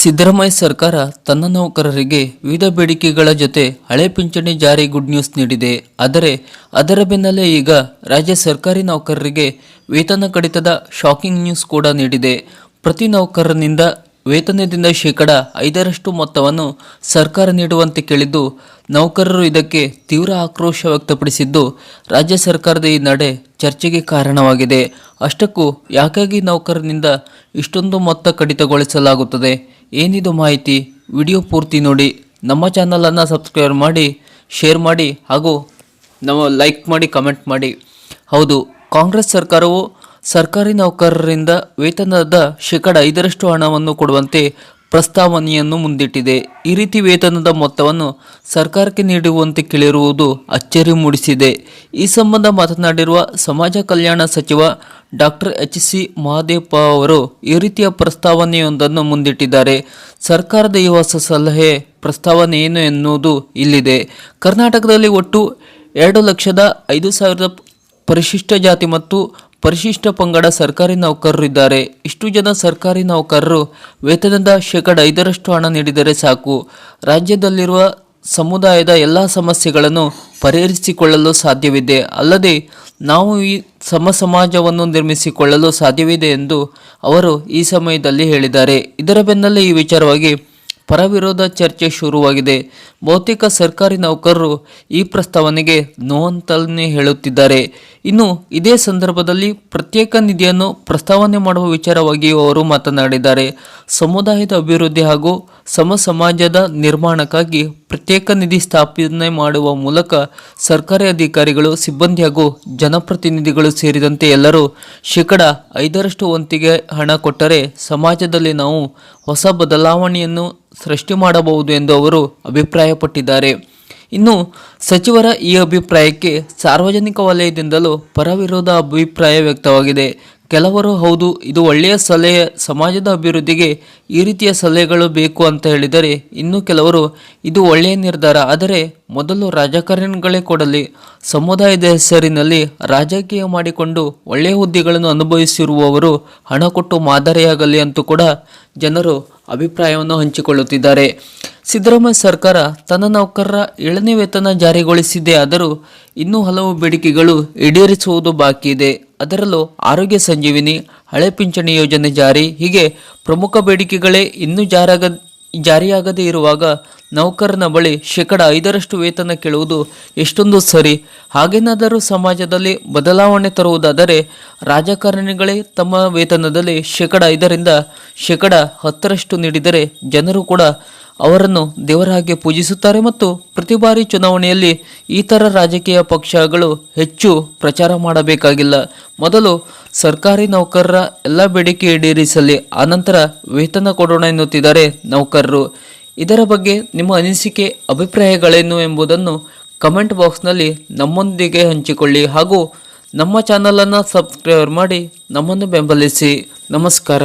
ಸಿದ್ದರಾಮಯ್ಯ ಸರ್ಕಾರ ತನ್ನ ನೌಕರರಿಗೆ ವಿವಿಧ ಬೇಡಿಕೆಗಳ ಜೊತೆ ಹಳೆ ಪಿಂಚಣಿ ಜಾರಿ ಗುಡ್ ನ್ಯೂಸ್ ನೀಡಿದೆ. ಆದರೆ ಅದರ ಬೆನ್ನಲ್ಲೇ ಈಗ ರಾಜ್ಯ ಸರ್ಕಾರಿ ನೌಕರರಿಗೆ ವೇತನ ಕಡಿತದ ಶಾಕಿಂಗ್ ನ್ಯೂಸ್ ಕೂಡ ನೀಡಿದೆ. ಪ್ರತಿ ನೌಕರನಿಂದ ವೇತನದಿಂದ ಶೇಕಡ ಐದರಷ್ಟು ಮೊತ್ತವನ್ನು ಸರ್ಕಾರ ನೀಡುವಂತೆ ಕೇಳಿದ್ದು, ನೌಕರರು ಇದಕ್ಕೆ ತೀವ್ರ ಆಕ್ರೋಶ ವ್ಯಕ್ತಪಡಿಸಿದ್ದು, ರಾಜ್ಯ ಸರ್ಕಾರದ ಈ ನಡೆ ಚರ್ಚೆಗೆ ಕಾರಣವಾಗಿದೆ. ಅಷ್ಟಕ್ಕೂ ಯಾಕಾಗಿ ನೌಕರನಿಂದ ಇಷ್ಟೊಂದು ಮೊತ್ತ ಕಡಿತಗೊಳಿಸಲಾಗುತ್ತದೆ? ಏನಿದು ಮಾಹಿತಿ? ವಿಡಿಯೋ ಪೂರ್ತಿ ನೋಡಿ. ನಮ್ಮ ಚಾನಲನ್ನು ಸಬ್ಸ್ಕ್ರೈಬ್ ಮಾಡಿ ಶೇರ್ ಮಾಡಿ ಹಾಗೂ ನಾವು ಲೈಕ್ ಮಾಡಿ ಕಮೆಂಟ್ ಮಾಡಿ. ಹೌದು, ಕಾಂಗ್ರೆಸ್ ಸರ್ಕಾರವು ಸರ್ಕಾರಿ ನೌಕರರಿಂದ ವೇತನದ ಶೇಕಡ ಐದರಷ್ಟು ಹಣವನ್ನು ಕೊಡುವಂತೆ ಪ್ರಸ್ತಾವನೆಯನ್ನು ಮುಂದಿಟ್ಟಿದೆ. ಈ ರೀತಿ ವೇತನದ ಮೊತ್ತವನ್ನು ಸರ್ಕಾರಕ್ಕೆ ನೀಡುವಂತೆ ಕೇಳಿರುವುದು ಅಚ್ಚರಿ ಮೂಡಿಸಿದೆ. ಈ ಸಂಬಂಧ ಮಾತನಾಡಿರುವ ಸಮಾಜ ಕಲ್ಯಾಣ ಸಚಿವ ಡಾಕ್ಟರ್ ಎಚ್ ಸಿ ಮಹಾದೇವಪ್ಪ ಅವರು ಈ ರೀತಿಯ ಪ್ರಸ್ತಾವನೆಯೊಂದನ್ನು ಮುಂದಿಟ್ಟಿದ್ದಾರೆ. ಸರ್ಕಾರದ ಈ ಹೊಸ ಸಲಹೆ, ಪ್ರಸ್ತಾವನೆ ಏನು ಎನ್ನುವುದು ಇಲ್ಲಿದೆ. ಕರ್ನಾಟಕದಲ್ಲಿ ಒಟ್ಟು ಎರಡು ಲಕ್ಷದ ಐದು ಸಾವಿರದ ಪರಿಶಿಷ್ಟ ಜಾತಿ ಮತ್ತು ಪರಿಶಿಷ್ಟ ಪಂಗಡ ಸರ್ಕಾರಿ ನೌಕರರು ಇದ್ದಾರೆ. ಇಷ್ಟು ಜನ ಸರ್ಕಾರಿ ನೌಕರರು ವೇತನದ ಶೇಕಡ ಐದರಷ್ಟು ಹಣ ನೀಡಿದರೆ ಸಾಕು. ರಾಜ್ಯದಲ್ಲಿರುವ ಸಮುದಾಯದ ಎಲ್ಲ ಸಮಸ್ಯೆಗಳನ್ನು ಪರಿಹರಿಸಿಕೊಳ್ಳಲು ಸಾಧ್ಯವಿದೆ. ಅಲ್ಲದೆ, ನಾವು ಈ ಸಮ ಸಮಾಜವನ್ನು ನಿರ್ಮಿಸಿಕೊಳ್ಳಲು ಸಾಧ್ಯವಿದೆ ಎಂದು ಅವರು ಈ ಸಮಯದಲ್ಲಿ ಹೇಳಿದ್ದಾರೆ. ಇದರ ಬೆನ್ನಲ್ಲೇ ಈ ವಿಚಾರವಾಗಿ ಪರವಿರೋಧ ಚರ್ಚೆ ಶುರುವಾಗಿದೆ. ಬಹುತೇಕ ಸರ್ಕಾರಿ ನೌಕರರು ಈ ಪ್ರಸ್ತಾವನೆಗೆ ನೋವಂತಲೇ ಹೇಳುತ್ತಿದ್ದಾರೆ. ಇನ್ನು ಇದೇ ಸಂದರ್ಭದಲ್ಲಿ ಪ್ರತ್ಯೇಕ ನಿಧಿಯನ್ನು ಪ್ರಸ್ತಾವನೆ ಮಾಡುವ ವಿಚಾರವಾಗಿಯೂ ಅವರು ಮಾತನಾಡಿದ್ದಾರೆ. ಸಮುದಾಯದ ಅಭಿವೃದ್ಧಿ ಹಾಗೂ ಸಮ ಸಮಾಜದ ನಿರ್ಮಾಣಕ್ಕಾಗಿ ಪ್ರತ್ಯೇಕ ನಿಧಿ ಸ್ಥಾಪನೆ ಮಾಡುವ ಮೂಲಕ ಸರ್ಕಾರಿ ಅಧಿಕಾರಿಗಳು, ಸಿಬ್ಬಂದಿ ಹಾಗೂ ಜನಪ್ರತಿನಿಧಿಗಳು ಸೇರಿದಂತೆ ಎಲ್ಲರೂ ಶೇಕಡ ಐದರಷ್ಟು ವಂತಿಗೆ ಹಣ ಕೊಟ್ಟರೆ ಸಮಾಜದಲ್ಲಿ ನಾವು ಹೊಸ ಬದಲಾವಣೆಯನ್ನು ಸೃಷ್ಟಿ ಮಾಡಬಹುದು ಎಂದು ಅವರು ಅಭಿಪ್ರಾಯಪಟ್ಟಿದ್ದಾರೆ. ಇನ್ನು ಸಚಿವರ ಈ ಅಭಿಪ್ರಾಯಕ್ಕೆ ಸಾರ್ವಜನಿಕ ವಲಯದಿಂದಲೂ ಪರವಿರೋಧ ಅಭಿಪ್ರಾಯ ವ್ಯಕ್ತವಾಗಿದೆ. ಕೆಲವರು ಹೌದು, ಇದು ಒಳ್ಳೆಯ ಸಲಹೆ, ಸಮಾಜದ ಅಭಿವೃದ್ಧಿಗೆ ಈ ರೀತಿಯ ಸಲಹೆಗಳು ಬೇಕು ಅಂತ ಹೇಳಿದರೆ ಇನ್ನು ಕೆಲವರು ಇದು ಒಳ್ಳೆಯ ನಿರ್ಧಾರ. ಆದರೆ ಮೊದಲು ರಾಜಕಾರಣಿಗಳೇ ಕೊಡಲಿ. ಸಮುದಾಯದ ಹೆಸರಿನಲ್ಲಿ ರಾಜಕೀಯ ಮಾಡಿಕೊಂಡು ಒಳ್ಳೆಯ ಹುದ್ದೆಗಳನ್ನು ಅನುಭವಿಸಿರುವವರು ಹಣ ಕೊಟ್ಟು ಮಾದರಿಯಾಗಲಿ ಅಂತೂ ಕೂಡ ಜನರು ಅಭಿಪ್ರಾಯವನ್ನು ಹಂಚಿಕೊಳ್ಳುತ್ತಿದ್ದಾರೆ. ಸಿದ್ದರಾಮಯ್ಯ ಸರ್ಕಾರ ತನ್ನ ನೌಕರರ ಏಳನೇ ವೇತನ ಜಾರಿಗೊಳಿಸಿದೆ ಆದರೂ ಇನ್ನೂ ಹಲವು ಬೇಡಿಕೆಗಳು ಈಡೇರಿಸುವುದು ಬಾಕಿ ಇದೆ. ಅದರಲ್ಲೂ ಆರೋಗ್ಯ ಸಂಜೀವಿನಿ, ಹಳೆ ಪಿಂಚಣಿ ಯೋಜನೆ ಜಾರಿ, ಹೀಗೆ ಪ್ರಮುಖ ಬೇಡಿಕೆಗಳೇ ಇನ್ನೂ ಜಾರಾಗ, ಜಾರಿಯಾಗದೇ ಇರುವಾಗ ನೌಕರನ ಬಳಿ ಶೇಕಡ ಐದರಷ್ಟು ವೇತನ ಕೇಳುವುದು ಎಷ್ಟೊಂದು ಸರಿ. ಹಾಗೇನಾದರೂ ಸಮಾಜದಲ್ಲಿ ಬದಲಾವಣೆ ತರುವುದಾದರೆ ರಾಜಕಾರಣಿಗಳೇ ತಮ್ಮ ವೇತನದಲ್ಲಿ ಶೇಕಡ ಐದರಿಂದ ಶೇಕಡ ಹತ್ತರಷ್ಟು ನೀಡಿದರೆ ಜನರು ಕೂಡ ಅವರನ್ನು ದೇವರಾಗಿ ಪೂಜಿಸುತ್ತಾರೆ ಮತ್ತು ಪ್ರತಿ ಬಾರಿ ಚುನಾವಣೆಯಲ್ಲಿ ಇತರ ರಾಜಕೀಯ ಪಕ್ಷಗಳು ಹೆಚ್ಚು ಪ್ರಚಾರ ಮಾಡಬೇಕಾಗಿಲ್ಲ. ಮೊದಲು ಸರ್ಕಾರಿ ನೌಕರರ ಎಲ್ಲ ಬೇಡಿಕೆ ಈಡೇರಿಸಲಿ, ಆನಂತರ ವೇತನ ಕೊಡೋಣ ಎನ್ನುತ್ತಿದ್ದಾರೆ ನೌಕರರು. ಇದರ ಬಗ್ಗೆ ನಿಮ್ಮ ಅನಿಸಿಕೆ, ಅಭಿಪ್ರಾಯಗಳೇನು ಎಂಬುದನ್ನು ಕಮೆಂಟ್ ಬಾಕ್ಸ್ನಲ್ಲಿ ನಮ್ಮೊಂದಿಗೆ ಹಂಚಿಕೊಳ್ಳಿ ಹಾಗೂ ನಮ್ಮ ಚಾನಲನ್ನು ಸಬ್ಸ್ಕ್ರೈಬ್ ಮಾಡಿ ನಮ್ಮನ್ನು ಬೆಂಬಲಿಸಿ. ನಮಸ್ಕಾರ.